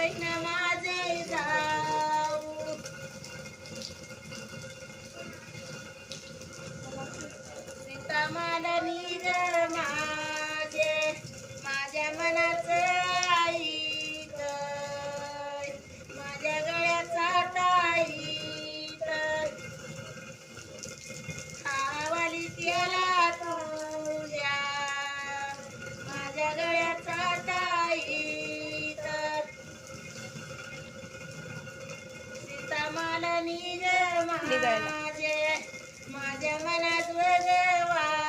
right now, Mom? कामाला निघ माझे माझ्या मनात वगवा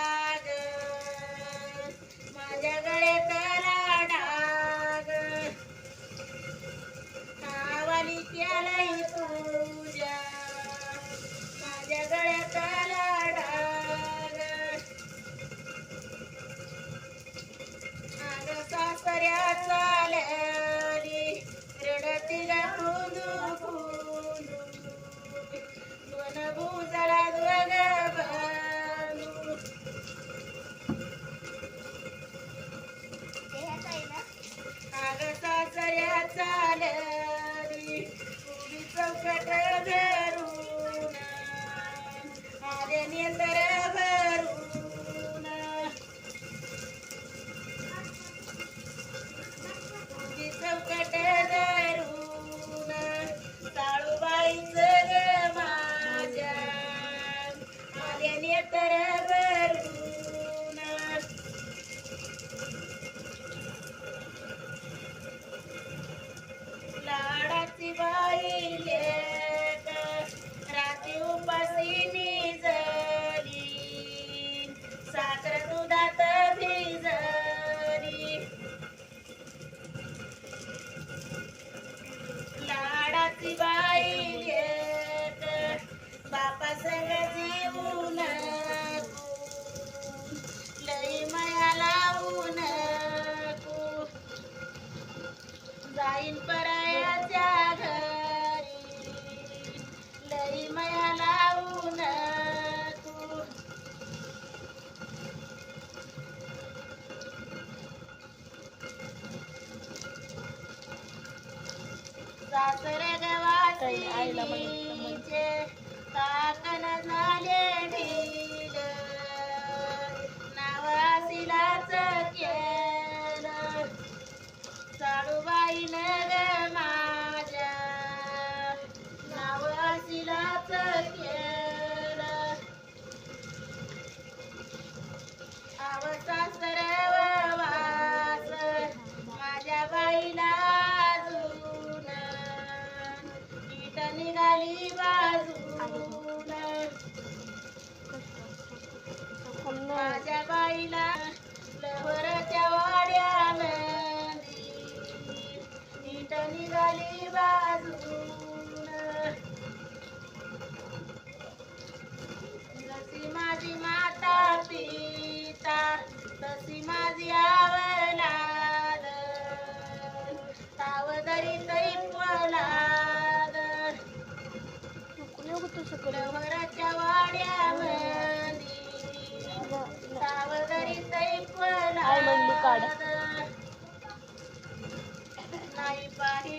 ni enteré. बाई घेत बापा सग जीवन लई माया लावून जाईन परायाच्या घरी लई माया लावून सासऱ्या ताई आईला म्हटलं म्हणजे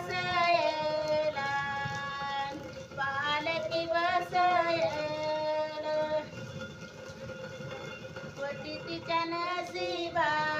وسيالا فعلك وسيالا وجدتك نصيبا